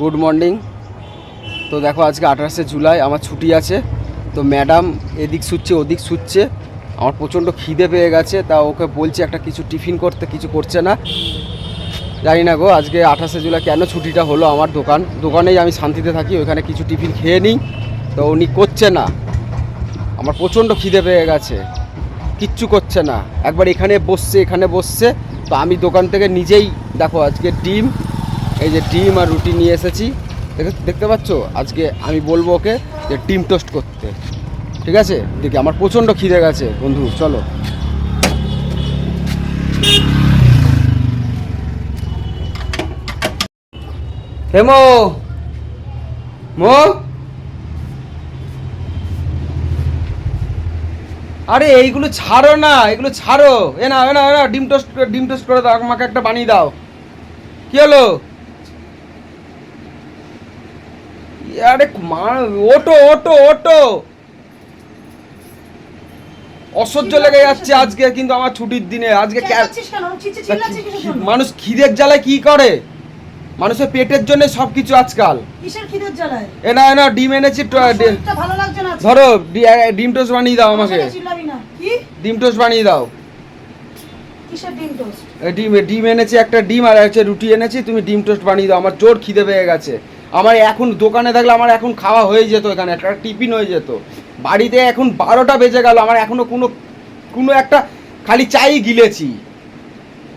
Good morning. তো দেখো আজকে আঠাশে জুলাই, আমার ছুটি আছে। তো ম্যাডাম এদিক শুচ্ছে, ওদিক শুচ্ছে। আমার প্রচণ্ড খিদে পেয়ে গেছে, তা ওকে বলছি একটা কিছু টিফিন করতে, কিছু করছে না। জানি না গো, আজকে আঠাশে জুলাই কেন ছুটিটা হলো আমার দোকান। দোকানেই আমি শান্তিতে থাকি ওখানে কিছু টিফিন খেয়ে নিই। তো উনি করছে না। আমার প্রচণ্ড খিদে পেয়ে গেছে। কিচ্ছু করছে না। একবার এখানে বসছে এখানে বসছে। তো আমি দোকান থেকে নিজেই, দেখো আজকে ডিম এই যে ডিম আর রুটি নিয়ে এসেছি। দেখে- দেখতে পাচ্ছ? আজকে আমি বলব ওকে যে ডিম টোস্ট করতে। ঠিক আছে? দেখি, আমার প্রচণ্ড খিদে গেছে, বন্ধু, চলো। হেমো মো! আরে, এইগুলো ছাড়ো না, এগুলো ছাড়ো। এ না এ না, ডিম টোস্ট ডিম টোস্ট করে দাও, আমাকে একটা বানিয়ে দাও। কি হলো? আরে মা ওটো ওটো ওটো। অসহ্য লেগে যাচ্ছে আজকে কিন্তু আমার ছুটির দিনে। আজকে? মানুষ খিদের জ্বালায় কি করে? মানুষের পেটের জন্য সব কিছু আজকাল এ না না ডিম এনেছি। ধরো ডিম টোস্ট বানিয়ে দাও আমাকে? ডিম টোস্ট বানিয়ে দাও। ডিম ডিম ডিম এনেছি একটা ডিম আর হচ্ছে রুটি এনেছি তুমি ডিম টোস্ট বানিয়ে দাও। আমার জোর খিদে পেয়ে গেছে। আমার এখন দোকানে থাকলে আমার এখন খাওয়া হয়ে যেত এখানে একটা টিফিন হয়ে যেত বাড়িতে এখন বারোটা বেজে গেল আমার এখনও কোনো কোনো একটা খালি চাই গিলেছি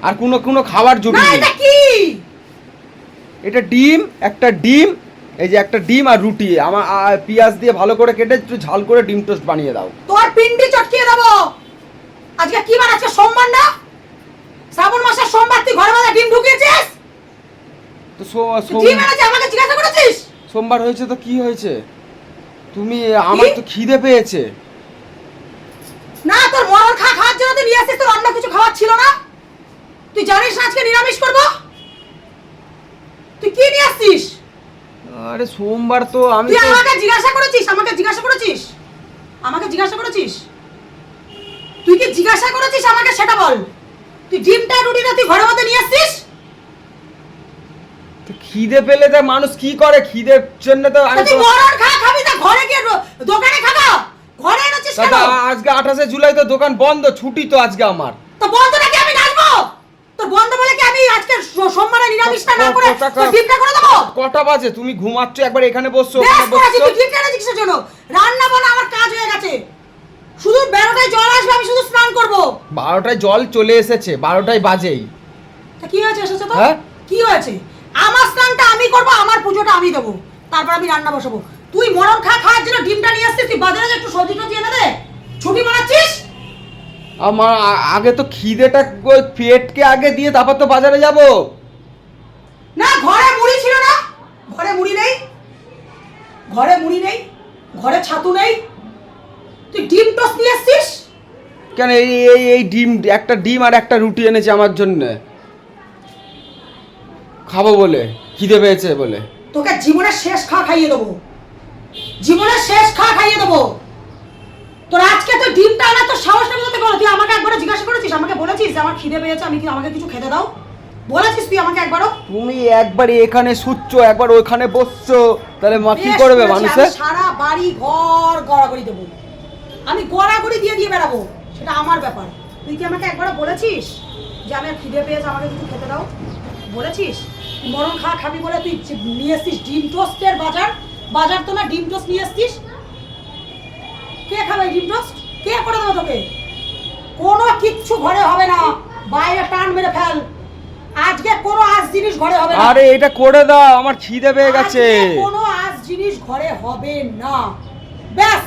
আর কোনো কোনো খাবার জুটি এটা ডিম একটা ডিম এই যে একটা ডিম আর রুটি আমার পেঁয়াজ দিয়ে ভালো করে কেটে একটু ঝাল করে ডিম টোস্ট বানিয়ে দাও তোর পিন্ডি চটকিয়ে দেবো। আজকে কি বার? আজকে সোমবার না? শ্রাবণ মাসের সোমবার তুই ঘরে মধ্যে ডিম ঢুকিয়েছিস? তো সো- জিজ্ঞাসা করেছিস? সোমবার হয়েছে তো কি হয়েছে তুমি আমার তো খিদে পেয়েছে না, তোর মরণ খা খাওয়ার জন্য তুই নিয়ে আসিস, তোর অন্য কিছু খাওয়ার ছিল না? তুই জানিস না আজকে নিরামিষ করব? তুই কি নিয়ে আসছিস? আরে সোমবার তো আমি তুই আমাকে জিজ্ঞাসা করেছিস আমাকে জিজ্ঞাসা করেছিস আমাকে জিজ্ঞাসা করেছিস তুই কি জিজ্ঞাসা করেছিস আমাকে সেটা বল তুই ডিমটা রুটিটা তুই ঘরের মধ্যে নিয়ে আসছিস তো খিদে পেলে তো মানুষ কি করে? খিদের জন্য তো আমি তো মরণ খা খাবি তা ঘরে গিয়ে দোকানে খাবা। ঘরে এনেছিস কেন? আজকে আঠাশে জুলাই তো দোকান বন্ধ ছুটি তো আজকে আমার। তো বন্ধ নাকি আমি নাচবো? তোর বন্ধ বলে কি আমি আজকে সোমবারে নিরামিষটা না করে ডিমটা করে দেবো? কটা বাজে? তুমি ঘুমাচ্ছ একবার এখানে বসছো ওখানে বসছো। তুই ডিমটা এনেছিস কিসের জন্য রান্না বান্না আমার কাজ হয়ে গেছে। শুধু বেরোটায় জল আসবে আমি শুধু স্নান করব। বারোটায় জল চলে এসেছে বারোটায় বাজেই। তা কি হয়েছে এসেছে তো? হ্যাঁ? কি হয়েছে? আমার স্নানটা আমি করব আমার পুজোটা আমি দেবো। তারপর আমি রান্না বসাবো। তুই মরণ খা খাওয়ার জন্য ডিমটা নিয়ে আসছিস তুই বাজারে একটু সবজি টবজি এনে দে। ছুটি মারাচ্ছিস? আমার আগে তো খিদেটা পেটকে আগে দিয়ে তারপর তো বাজারে যাব। না ঘরে মুড়ি ছিল না। ঘরে মুড়ি নেই। ঘরে মুড়ি নেই। ঘরে ছাতু নেই। তুই ডিম টোস্ট নিয়ে আসছিস? কেন এই এই ডিম একটা ডিম আর একটা রুটি এনেছে আমার জন্য। খাব বলে খিদে পেয়েছে বলে। তোকে জীবনের শেষ খা খাইয়ে দেবো। জীবনের শেষ খা খাইয়ে দেবো। তোর আজকে তো ডিমটা আনা তো সাহস না বলতে পারো তুই আমাকে একবার জিজ্ঞাসা করেছিস? আমাকে বলেছিস যে আমার খিদে পেয়েছে আমি কি আমাকে কিছু খেতে দাও? বলেছিস তুই আমাকে একবারও? তুমি একবার এখানে শুচ্ছ একবার ওখানে বসছো তাহলে মা কি করবে মানুষে? সারা বাড়ি ঘর গড়াগড়ি দেবো। আমি গড়াগড়ি দিয়ে দিয়ে বেড়াবো সেটা আমার ব্যাপার। তুই কি আমাকে একবারও বলেছিস যে আমি খিদে পেয়েছে আমাকে কিছু খেতে দাও? বলেছিস? মরণ খা খাবি বলে তুই নিয়ে এসছিস ডিম টোস্টের বাজার? বাজার তো না ডিম টোস্ট নিয়ে এসছিস? কে খাবে ডিম টোস্ট? কে করে দেবে তোকে? কোনো কিচ্ছু ঘরে হবে না। বাইরে টান মেরে ফেল। আজকে কোনো আজ জিনিস ঘরে হবে না। আরে এটা করে দাও আমার খিদে পেয়ে গেছে। কোনো আজ জিনিস ঘরে হবে না। ব্যাস।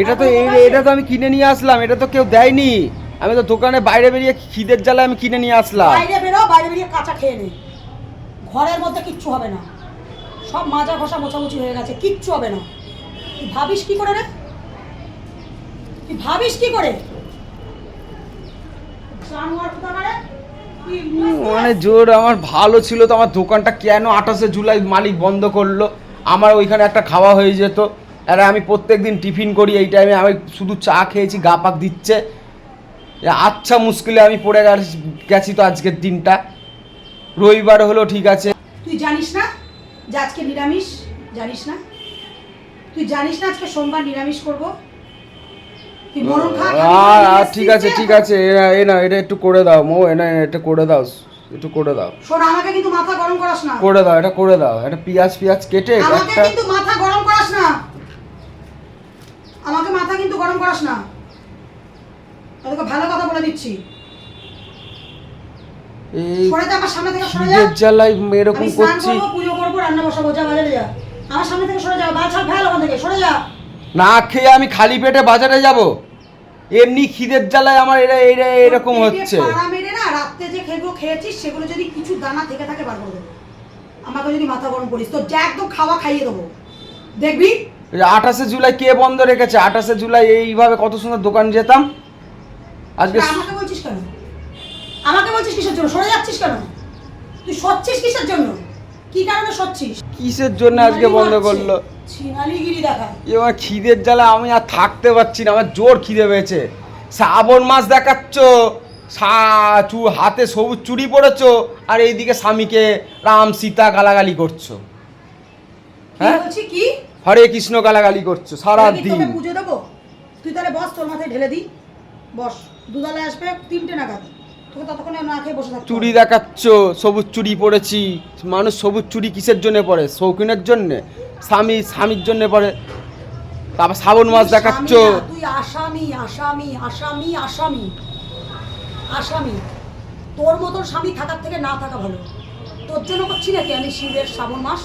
এটা তো এটা তো আমি কিনে নিয়ে আসলাম এটা তো কেউ দেয়নি। আমি তো দোকানে বাইরে বেরিয়ে খিদের জ্বালা আমি কিনে নিয়ে আসলাম। বাইরে বেরো বাইরে বেরিয়ে কাঁচা খেয়ে নে। ঘরের মধ্যে কিচ্ছু হবে না। সব মাজা ঘষা মোছামুছি হয়ে গেছে, কিচ্ছু হবে না। তুই ভাবিস কি করে রে? তুই ভাবিস কি করে? মানে জোর, আমার ভালো ছিল তো আমার দোকানটা কেন আঠাশে জুলাই মালিক বন্ধ করল? আমার ওইখানে একটা খাওয়া হয়ে যেত। আর আমি প্রত্যেক দিন টিফিন করি এই টাইমে আমি শুধু চা খেয়েছি, গা পাক দিচ্ছে। আচ্ছা মুশকিলে আমি পড়ে গেছি তো আজকের দিনটা। রবিবার হলো ঠিক আছে। তুই জানিস না যে আজকে নিরামিষ? জানিস না? তুই জানিস না আজকে সোমবার নিরামিষ করব? তুই মরণ খা ঠিক আছে ঠিক আছে এ না- এটা একটু করে দাও মো এটা এটা করে দাও একটু করে দাও। শোন আমাকে কিন্তু মাথা গরম করাস না। করে দাও এটা করে দাও এটা পেঁয়াজ পেঁয়াজ কেটে আমাকে কিন্তু মাথা গরম করাস না। আমাকে মাথা কিন্তু গরম করাস না। তোকে ভালো কথা বলে দিচ্ছি। এই সরে যা আমার সামনে থেকে সরে যা। খিদের এরকম করছি। করব পুজো করব রান্না বসাবো যা বাজারে যা। আমার সামনে থেকে সরে যা বাছা ফেল ওখান থেকে সরে যা। না খেয়ে আমি খালি পেটে বাজারে যাব। এমনি খিদের জ্বালায় আমার এটা এটা এরকম হচ্ছে। পাড়া মেরে না রাত্রে যে খেগুলো খেয়েছিস সেগুলো যদি কিছু দানা থেকে থাকে বার করে দেবো আমাকে যদি মাথা গরম করিস তো যা একদম খাওয়া খাইয়ে দেবো। দেখবি? আঠাশে জুলাই কে বন্ধ রেখেছে? আঠাশে জুলাই এইভাবে কত সুন্দর দোকান যেতাম। আজকে আমাকে বলছিস কিসের জন্য? সরে যাচ্ছিস কেন? তুই সচ্ছিস কিসের জন্য? কি কারণে সচ্ছিস কিসের জন্য আজকে বন্ধ করল? ছিনালিগিরি দেখা এবার খিদের জ্বালা আমি আর থাকতে পারছি না আমার জোর খিদে পেয়েছে। শ্রাবণ মাস দেখাচ্ছ চু হাতে সবুজ চুড়ি পড়েছো আর এইদিকে স্বামীকে রাম সীতা গালাগালি করছ। হ্যাঁ? বলছি কি? হরে কৃষ্ণ গালাগালি করছ সারা দিন। পুজো দেবো? তুই তাহলে বস তোর মাথায় ঢেলে দিই। বস দুধালে আসবে তিনটে নাগাদ। চুড়ি দেখাচ্ছ সবুজ চুড়ি পরেছি মানুষ সবুজ চুড়ি কিসের জন্য পরে শৌখিনের জন্য? স্বামী স্বামীর জন্য পরে তারপর শ্রাবণ মাস দেখাচ্ছ। তুই আসামি আসামি আসামি আসামি। আসামি। তোর মতন স্বামী থাকার থেকে না থাকা ভালো। তোর জন্য করছি নাকি আমি শিবের শ্রাবণ মাস?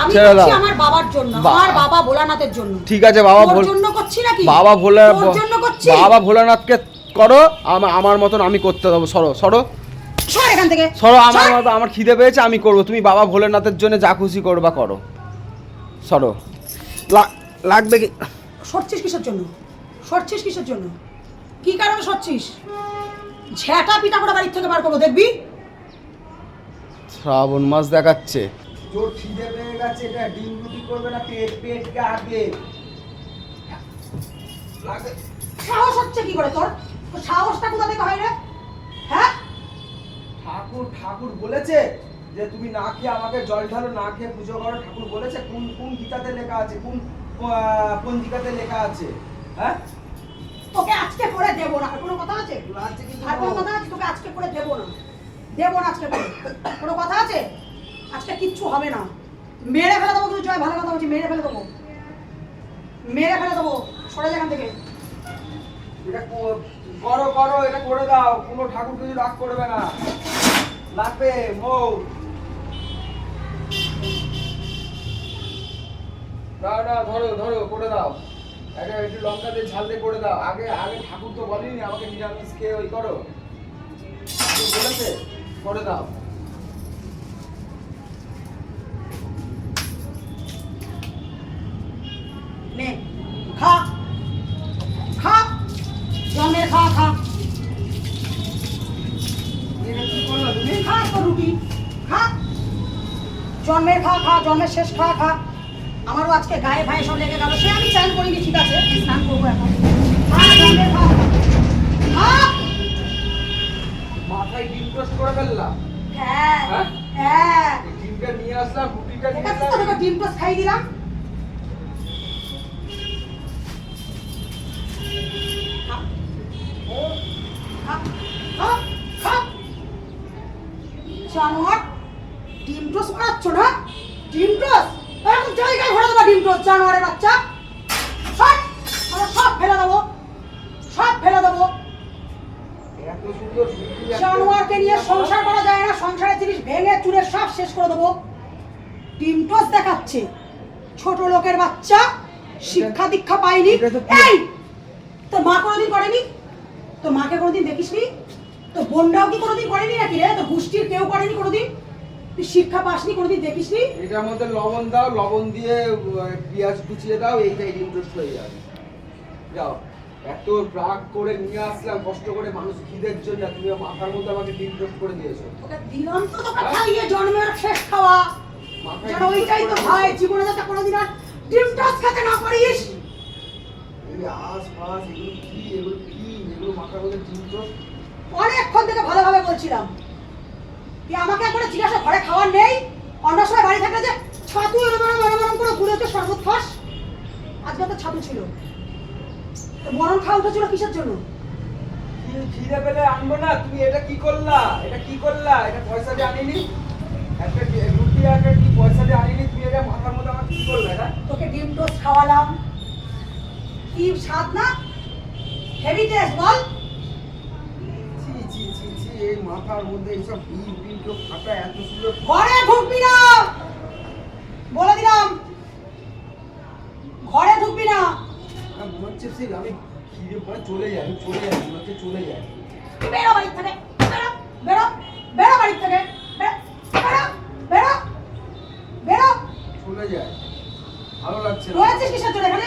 আমি করছি আমার বাবার জন্য আমার বাবা ভোলানাথের জন্য। ঠিক আছে বাবা ভোল জন্য করছি নাকি? বাবা ভোলা জন্য করছি। বাবা ভোলানাথকে করো আমার আমার মতন আমি করতে দেবো। সরো সরো। সর এখান থেকে। সরো আমার মতো আমার খিদে পেয়েছে আমি করব। তুমি বাবা ভোলেনাথের জন্য যা খুশি করবা করো। সরো। লা- লাগবে কি? সরছিস কিসের জন্য? সরছিস কিসের জন্য? কি কারণে সরছিস? ঝ্যাটা পিটা করে বাড়ির থেকে বার করব দেখবি? শ্রাবণ মাস দেখাচ্ছে। জোর খিদে পেয়ে গেছে এটা ডিম রুটি করবে না পেট পেটকে আগে সাহস হচ্ছে কি করে তোর? তোর সাহসটা কোথা থেকে হয় রে? হ্যাঁ? ঠাকুর ঠাকুর বলেছে যে তুমি না খেয়ে আমাকে জল ঢালো না খেয়ে পুজো করো ঠাকুর বলেছে। কোন কোন গীতাতে লেখা আছে? কোন পঞ্জিকাতে লেখা আছে? হ্যাঁ? তোকে আজকে করে দেবো না। আর কোনো কথা আছে? আর কোনো কথা আছে? তোকে আজকে করে দেবো না। দেবো না আজকে করে। কোনো কথা আছে? আজকে কিচ্ছু হবে না। মেরে ফেলে দেবো কিন্তু জয় ভালো কথা বলছি মেরে ফেলে দেবো। মেরে ফেলে দেবো। সরে যেখান থেকে। এটা করো করো, এটা করে দাও। কোনো ঠাকুর কিছু রাগ করবে না। লাগবে, মৌ। দাও না ধরো ধরো, করে দাও। একটা একটু লঙ্কা দিয়ে ঝাল দিয়ে করে দাও। আগে আগে ঠাকুর তো বলেনি আমাকে নিরামিষ খেয়ে ওই করো। বলেছে, করে দাও। জন্মের খা খা জন্মের শেষ খা খা। আমারও আজকে গায়ে ভাই সব লেগে গেল। সে আমি চান করিনি ঠিক আছে? স্নান করব এখন। জন্মের খা। মাথায় ডিম টোস্ট করে ফেললাম। হ্যাঁ হ্যাঁ? হ্যাঁ। ডিমটা নিয়ে আসলাম রুটিটা নিয়ে আসলাম। ডিম টোস্ট খাই দিলাম? জানোয়ারের বাচ্চা। সব আমরা সব ফেলে দেবো। সব ফেলে দেবো। জানোয়ারকে নিয়ে সংসার করা যায় না সংসারের জিনিস ভেঙে চুরে সব শেষ করে দেবো। ডিম দেখাচ্ছে। ছোট লোকের বাচ্চা শিক্ষা দীক্ষা তো এই তোর মা কোনোদিন করেনি? তোর মাকে কোনোদিন দেখিসনি? তোর বোনরাও কি কোনোদিন করেনি নাকি রে? তোর গোষ্ঠীর কেউ করেনি কোনোদিন? তুই শিক্ষা পাসনি কোনোদিন দেখিসনি? এটার মধ্যে লবণ দাও লবণ দিয়ে পেঁয়াজ কুচিয়ে দাও এইটাই ডিম টোস্ট হয়ে যাবে। যাও। এত রাগ করে নিয়ে আসলাম কষ্ট করে মানুষ খিদের জন্য তুমি মাথার মধ্যে আমাকে ডিম টোস্ট করে দিয়েছ। তোকে দিলাম তো তোকে খাইয়ে জন্মের শেষ খাওয়া। যেন ওইটাই তো ভাই জীবনে যাতে কোনোদিন আর ডিম টোস্ট খেতে না পারিস। আস ফাস এগুলো কি এগুলো কি এগুলো মাথার মধ্যে ডিম টোস্ট অনেকক্ষণ থেকে ভালোভাবে বলছিলাম। তুই আমাকে একবার জিজ্ঞাসা ঘরে খাওয়ার নেই? অন্য সময় বাড়ি থাকলে যে ছাতু এরম এরম এরম এরম করে ঘুরে হচ্ছে শরবত খাস? আজকে তো ছাতু ছিল। মরণ খাওয়া উঠেছিল কিসের জন্য? খিদে পেলে আনব না তুমি এটা কি করলা? এটা কি করলা? এটা পয়সা দিয়ে আনিনি? একটা রুটি একটা কি পয়সা দিয়ে আনিনি? তুমি এটা মাথার মধ্যে আমার কি করলা হ্যাঁ? এটা তোকে ডিম টোস্ট খাওয়ালাম। কি স্বাদ না? হেভি টেস্ট বল। ছি ছি ছি ছি এই মাথার মধ্যে এইসব বিল বিল কেউ ফাটা এত সুন্দর। ঘরে ঢুকবি না! বলে দিলাম। ঘরে ঢুকবি না! মনে হচ্ছে সে আমি খিদে পরে চলে যাই চলে যাই মনে হচ্ছে চলে যাই। বেরো বাড়ি থেকে বেরো বেরো বেরো বাড়ি থেকে বেরো বেরো বেরো বেরো। চলে যাই। ভালো লাগছে রয়েছিস কিসের জন্য এখানে?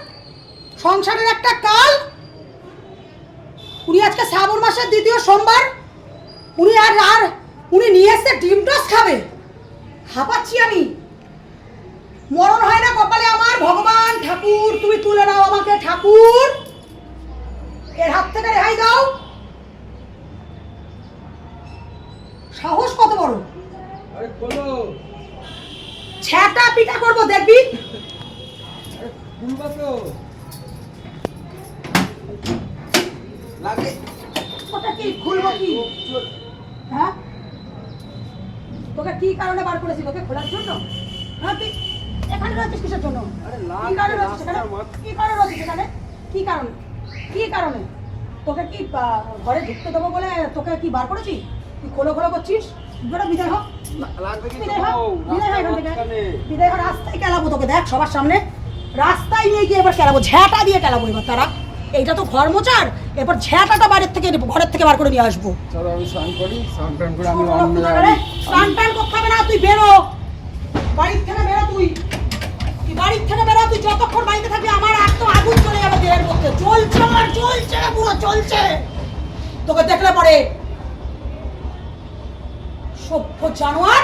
সংসারের একটা কাল। উনি আজকে শ্রাবণ মাসের দ্বিতীয় সোমবার। উনি আর আর উনি নিয়ে এসে ডিম টস খাবে। হাঁপাচ্ছি আমি। মরণ হয় না কপালে আমার। ভগবান ঠাকুর, তুমি তুলে নাও আমাকে ঠাকুর এর হাত থেকে রেহাই দাও সাহস কত বড় আরে খোলো ছ্যাটা পিটা করব দেখবি আরে খুলবা তো লাগে ওটা কি খুলবো কি চোখ, চোখ। হ্যাঁ তোকে কি কারণে বার করেছি? তোকে খোলার জন্য? হ্যাঁ তুই এখানে রয়েছিস কিসের জন্য? কি কারণে রয়েছিস এখানে? কি কারণে রয়েছিস এখানে? কি কারণে? কি কারণে? তোকে কি ঘরে ঢুকতে দেবো বলে তোকে কি বার করেছি? তুই খোলো খোলো করছিস? বেটা বিদায় হোক কিন্তু বিদায় হোক বিদায় হোক। বিদায় রাস্তায় কেলাবো তোকে দেখ সবার সামনে। রাস্তায় নিয়ে গিয়ে এবার কেলাবো ঝ্যাটা দিয়ে কেলাবো এবার তারা। এইটা তো ঘর মোচার? এরপর ঝ্যাটাটা বাইরের থেকে ঘরের থেকে বার করে নিয়ে আসব। চলো আমি স্নান করি স্নান টান করে আমি অন্য স্নান টান করতে হবে না তুই বেরো। বাড়ির থেকে বেরো তুই। তুই বাড়ির থেকে বেরো তুই যতক্ষণ বাড়িতে থাকবি আমার একদম আগুন চলে যাবে দেহের মধ্যে। চলছে আমার চলছে পুরো চলছে। তোকে দেখলে পরে সভ্য জানোয়ার